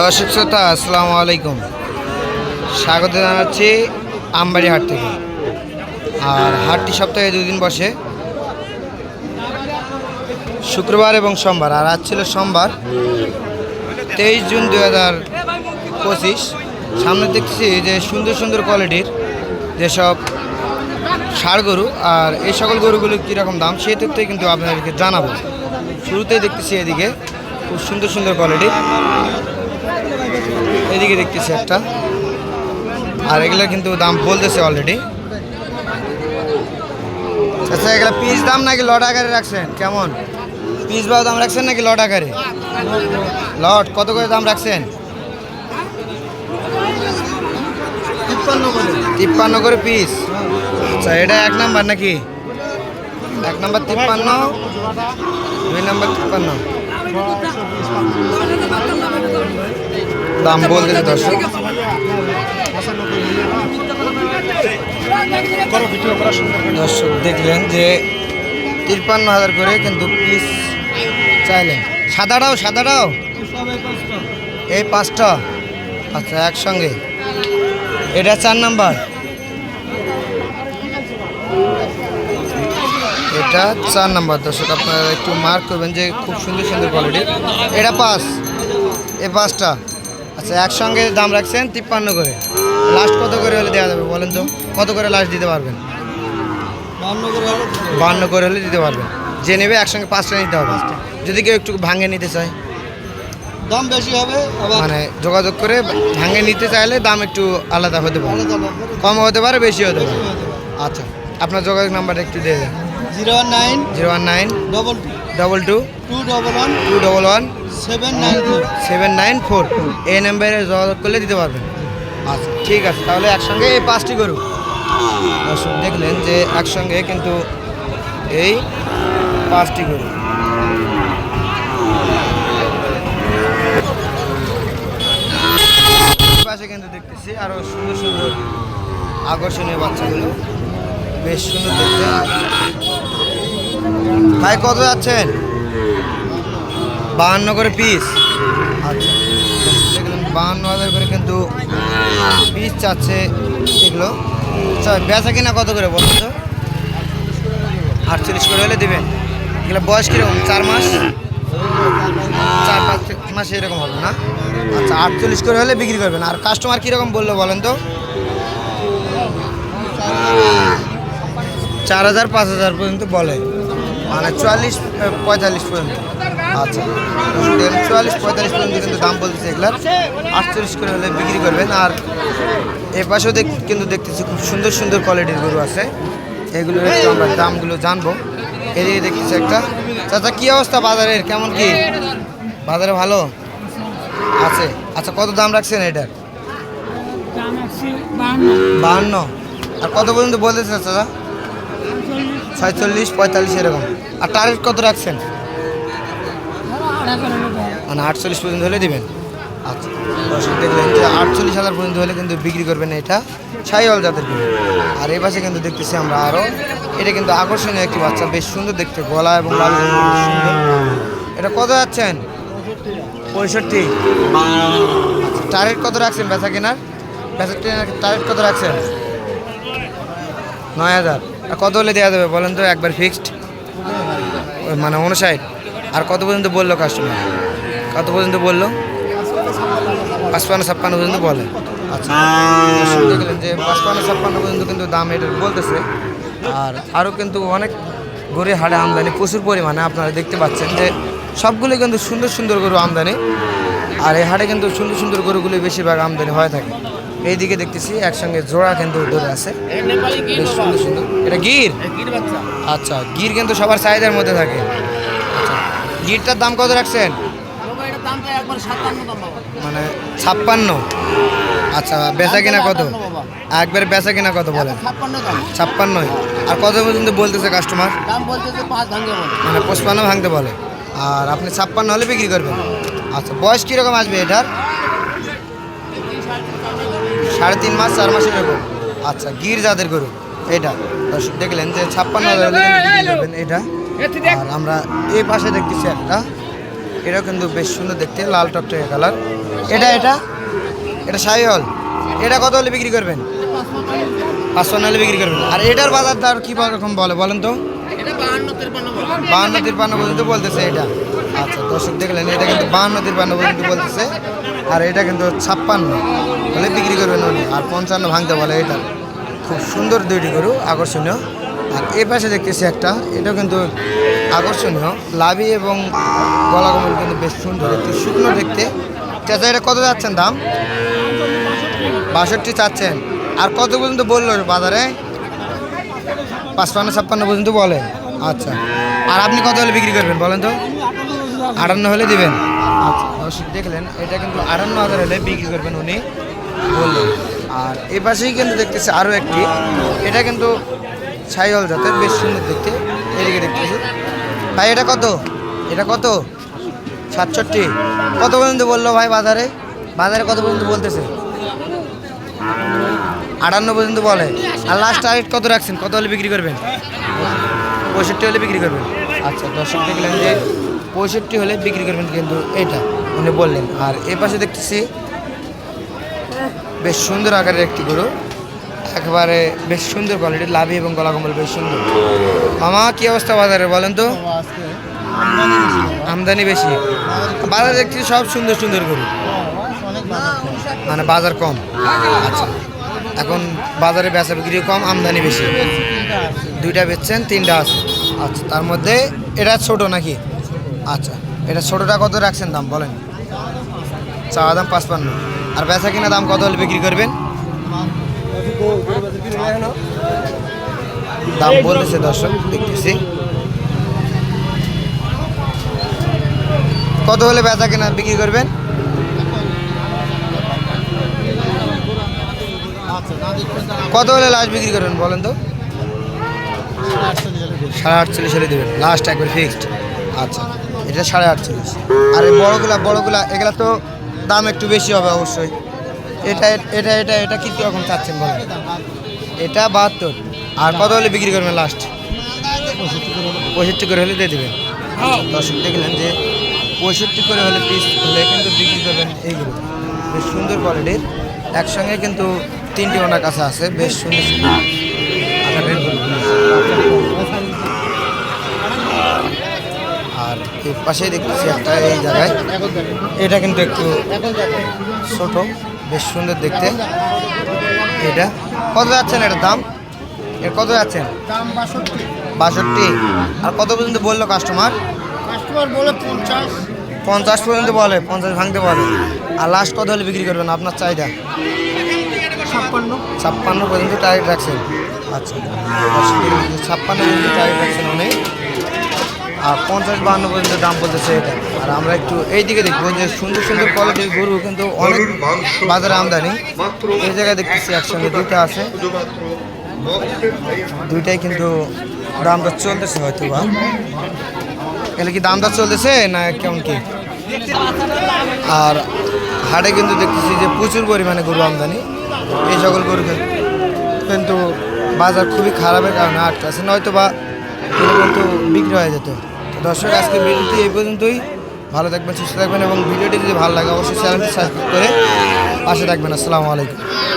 দর্শক শ্রোতা, আসসালামু আলাইকুম। স্বাগত জানাচ্ছি আমবাড়ি হাট থেকে। আর হাটটি সপ্তাহে দুদিন বসে। শুক্রবার এবং সোমবার, আর আজ ছিল সোমবার, তেইশ জুন দু হাজার পঁচিশ। সামনে দেখছি যে সুন্দর সুন্দর কোয়ালিটির যেসব ষাড় গরু, আর এই সকল গরুগুলো কীরকম দাম, সেই তথ্যই কিন্তু আপনাদেরকে জানাব। শুরুতেই দেখতেছি এদিকে খুব সুন্দর সুন্দর কোয়ালিটির এদিকে দেখতেছি একটা। আর এগুলো কিন্তু দাম বলতেছে অলরেডি আচ্ছা এগুলো পিস দাম নাকি লট আকারে রাখছেন? কেমন? পিস বাও দাম রাখছেন নাকি লট আকারে? লট কত করে দাম রাখছেন? তিপ্পান্ন করে পিস। আচ্ছা এটা এক নাম্বার নাকি? এক নাম্বার তিপ্পান্ন দুই নাম্বার তিপ্পান্ন। দাম বলতেছে দর্শক। দর্শক দেখলেন যে তিপ্পান্ন হাজার করে কিন্তু পিস চাইলেন। সাদাটাও সাদাটাও? এই পাঁচটা। আচ্ছা একসঙ্গে। এটা চার নাম্বার। এটা চার নাম্বার। দর্শক আপনারা একটু মার্ক করবেন যে খুব সুন্দর সুন্দর কোয়ালিটি এটা পাঁচ। এ পাঁচটা। আচ্ছা একসঙ্গে দাম রাখছেন তিপ্পান্ন করে। লাস্ট কত করে হলে দেওয়া যাবে বলেন তো? কত করে লাস্ট দিতে পারবেন? বান্ন করে হলে দিতে পারবেন। যে নেবে একসঙ্গে পাঁচটা নিতে হবে। যদি কেউ একটু ভাঙে নিতে চায়। দাম বেশি হবে মানে যোগাযোগ করে ভাঙে নিতে চাইলে দাম একটু আলাদা হতে পারে। কম হতে পারে বেশি হতে পারে। হতে পারে। আচ্ছা আপনার যোগাযোগ নাম্বারটা একটু দিয়ে দেন। Zero one nine zero one nine double double two two double one two double one seven nine four seven nine four এই নাম্বারে যোগাযোগ করলে দিতে পারবেন। আচ্ছা। ঠিক আছে তাহলে একসঙ্গে এই পাঁচটি গরু। দর্শক দেখলেন যে একসঙ্গে কিন্তু এই পাঁচটি গরু। পাশে কিন্তু দেখতেছি আরও সুন্দর সুন্দর আকর্ষণীয় বাচ্চাগুলো। বেশ সুন্দর দেখতে। ভাই, কত যাচ্ছেন? বাহান্ন করে পিস আচ্ছা বাহান্ন হাজার করে কিন্তু পিস চাচ্ছে এগুলো। আচ্ছা বেচা কিনা কত করে বলুন তো? আটচল্লিশ করে হলে দেবেন। এগুলো বয়স কীরকম? চার মাস? চার পাঁচ মাস এরকম হবে না? আচ্ছা আটচল্লিশ করে হলে বিক্রি করবেন। আর কাস্টমার কীরকম বলল বলেন তো? চার হাজার, পাঁচ হাজার পর্যন্ত বলে। মানে চুয়াল্লিশ পঁয়তাল্লিশ পর্যন্ত। আচ্ছা। চুয়াল্লিশ পঁয়তাল্লিশ পর্যন্ত কিন্তু দাম বলতেছে এগুলার। আটচল্লিশ করে হলে বিক্রি করবেন। আর এ পাশেও দেখ কিন্তু দেখতেছি খুব সুন্দর সুন্দর কোয়ালিটির গরু আছে। এগুলোর একটু আমরা দামগুলো জানব। এদিকে দেখতেছি একটা। চাচা কী অবস্থা বাজারের? কেমন কি? বাজারে ভালো? আছে। আচ্ছা কত দাম রাখছেন এটার? বাহান্ন। আর কত পর্যন্ত বলতেছে চাচা? ছয়চল্লিশ, পঁয়তাল্লিশ এরকম। আর টার্গেট কত রাখছেন? মানে আটচল্লিশ পর্যন্ত হলে দিবেন। আচ্ছা দর্শক দেখলেন যে আটচল্লিশ হাজার পর্যন্ত হলে কিন্তু বিক্রি করবেন এটা সাইওয়াল জাতের গরু। আর এই পাশে কিন্তু দেখতেছি আমরা আরও এটা কিন্তু আকর্ষণীয় একটি বাচ্চা, বেশ সুন্দর দেখতে, গলা এবং লাল এটা কত যাচ্ছেন? পঁয়ষট্টি। টার্গেট কত রাখছেন বেচা কেনার? বেচা কেনার টার্গেট কত রাখছেন? নয় হাজার। কত হলে দেওয়া যাবে বলেন তো? একবার ফিক্সড মানে উনষাট আর কত পর্যন্ত বলল কাস্টমার কত পর্যন্ত বলল? পাঁচপান্ন ছাপ্পান্ন পর্যন্ত বলে। আচ্ছা দেখলেন যে পাঁচপান্ন ছাপ্পান্ন পর্যন্ত কিন্তু দাম এটা বলতেছে। আর আরও কিন্তু অনেক গরু হাটে আমদানি প্রচুর পরিমাণে আপনারা দেখতে পাচ্ছেন যে সবগুলো কিন্তু সুন্দর সুন্দর গরু আমদানি। আর এই হাটে কিন্তু সুন্দর সুন্দর গরুগুলি বেশিরভাগ আমদানি হয়ে থাকে। এইদিকে দেখতেছি একসঙ্গে জোড়া কিন্তু ধরে আছে। বেশ সুন্দর সুন্দর। এটা গির? আচ্ছা গির কিন্তু সবার চাহিদার মধ্যে থাকে। আচ্ছা গিরটার দাম কত রাখছেন? মানে ছাপ্পান্ন। আচ্ছা বেচা কিনা কত? একবার বেচা কিনা কত বলেন? ছাপ্পান্নই আর কত পর্যন্ত বলতেছে কাস্টমার মানে পঁচপান্ন ভাঙতে বলে। আর আপনি ছাপ্পান্ন হলে বিক্রি করবেন। আচ্ছা বয়স কীরকম আসবে এটার? সাড়ে তিন মাস চার মাসের এরকম আচ্ছা গির জাতের গরু এটা। দর্শক দেখলেন যে ছাপ্পান্ন হাজার এটা। আর আমরা এই পাশে দেখতেছি একটা। এটাও কিন্তু বেশ সুন্দর দেখতে লাল টকটকে কালার। এটা এটা? এটা সাই হল এটা কত হলে বিক্রি করবেন? পাঁচশো হলে বিক্রি করবেন। আর এটার বাজার দর কী রকম বলে বলেন তো? বাহান্ন তিরপান্ন পর্যন্ত বলতেছে এটা। আচ্ছা দর্শক দেখলেন, এটা কিন্তু বাহান্ন তিরপান্ন পর্যন্ত বলতেছে, আর এটা কিন্তু ছাপ্পান্ন। হলে বিক্রি করবেন উনি, আর পঞ্চান্ন ভাঙতে বলে এটা। খুব সুন্দর দুইটি গরু, আকর্ষণীয়। আর এ পাশে দেখতেছি একটা, এটাও কিন্তু আকর্ষণীয়। লাভি এবং গলা কমল কিন্তু বেশ সুন্দর, একটু শুকনো দেখতে। চাচা, এটা কত যাচ্ছেন দাম? বাষট্টি চাচ্ছেন। আর কত পর্যন্ত বলল বাজারে? পাঁচপান্ন, ছাপ্পান্ন পর্যন্ত বলে। আচ্ছা। আর আপনি কত হলে বিক্রি করবেন বলেন তো? আটান্ন হলে দিবেন। আচ্ছা দেখলেন। এটা কিন্তু আটান্ন হাজার হলে বিক্রি করবেন উনি, বললেন। আর এ পাশেই কিন্তু দেখতেছি আরও একটি। এটা কিন্তু ছাইল জাতের, বেশ সুন্দর দেখতে। এদিকে দেখতেছি। ভাই, এটা কত? এটা কত? সাতষট্টি। কত পর্যন্ত বলল ভাই বাজারে? বাজারে কত পর্যন্ত বলতেছে? আটান্ন পর্যন্ত বলে। আর লাস্ট টার্গেট কত রাখছেন? কত হলে বিক্রি করবেন? পঁয়ষট্টি হলে বিক্রি করবেন। আচ্ছা দর্শক দেখলেন যে পঁয়ষট্টি হলে বিক্রি করবেন কিন্তু এইটা উনি বললেন। আর এ পাশে দেখতেছি, বেশ সুন্দর আকারের একটি গরু। একেবারে বেশ সুন্দর কোয়ালিটির লাভি এবং গলা কম্বল বেশ সুন্দর। মামা, কি অবস্থা বাজারে বলেন তো? আমদানি বেশি। বাজারে দেখছি সব সুন্দর সুন্দর গরু। মানে বাজার কম। আচ্ছা। এখন বাজারে বেচা বিক্রি কম, আমদানি বেশি। দুইটা বেচছেন, তিনটা আছে। আচ্ছা তার মধ্যে এটা ছোট নাকি? আচ্ছা এটা ছোটোটা কত রাখছেন দাম, বলেন। চাওয়া দাম পাঁচপান্ন। আর বেচা কিনা দাম কত হলে বিক্রি করবেন? দাম বলতেছে দর্শক, দেখতেছি। কত হলে বেচা কিনা বিক্রি করবেন? কত হলে লাস্ট বিক্রি করবেন, বলেন তো। সাড়ে আটচল্লিশ হলে দেবেন। লাস্ট একবার ফিক্সড আচ্ছা। এটা সাড়ে আটচল্লিশ। আর এই বড়গুলা বড়গুলা, এগুলা তো দাম একটু বেশি হবে অবশ্যই। এটা এটা এটা এটা কি রকম চাচ্ছেন বলেন। এটা বাহাত্তর। আর কত হলে বিক্রি করবেন লাস্ট পঁয়ষট্টি করে হলে দিয়ে দেবেন। দর্শক দেখলেন যে পঁয়ষট্টি করে হলে পিস হলে কিন্তু বিক্রি করবেন এইগুলো। বেশ সুন্দর কোয়ালিটির একসঙ্গে কিন্তু তিনটি ওনার কাছে আছে। বেশ সুন্দর। সুন্দর আকারের গরুগুলো। আর এই পাশেই দেখতেছি একটা এই জায়গায়। এটা কিন্তু একটু ছোট বেশ সুন্দর দেখতে। এটা কত যাচ্ছেন এটার দাম? এর কত যাচ্ছেন? বাষট্টি। আর কত পর্যন্ত বলল কাস্টমার কাস্টমার বলে পঞ্চাশ। পঞ্চাশ পর্যন্ত বলে পঞ্চাশ ভাঙতে বলে। আর লাস্ট কত হলে বিক্রি করবেন আপনার চাহিদা? ছাপ্পান্ন। ছাপ্পান্ন পর্যন্ত টার্গেট রাখছেন। আচ্ছা ছাপ্পান্ন পর্যন্ত টার্গেট রাখছেন উনি আর পঞ্চাশ বাহান্ন পর্যন্ত দাম বলতেছে এটা। আর আমরা একটু এই দিকে দেখব যে সুন্দর সুন্দর কোয়ালিটির গরু কিন্তু অনেক বাজারে আমদানি। এই জায়গায় দেখতেছি একসঙ্গে দুইটা আছে। দুইটাই কিন্তু দামটা চলতেছে হয়তো বা এগুলো কি দাম দর চলতেছে না কেমন কি? আর হাটে কিন্তু দেখতেছি যে প্রচুর পরিমাণে গরু আমদানি। এই সকল গরু কিন্তু- বাজার খুবই খারাপের কারণে আটকে আছে। নয়তো বা কিন্তু বিক্রি হয়ে যেত। দর্শক আজকে ভিডিওটি এই পর্যন্তই। ভালো থাকবেন, সুস্থ থাকবেন এবং ভিডিওটি যদি ভালো লাগে, অবশ্যই চ্যানেলটি সাবস্ক্রাইব করে পাশে থাকবেন। আসসালামু আলাইকুম।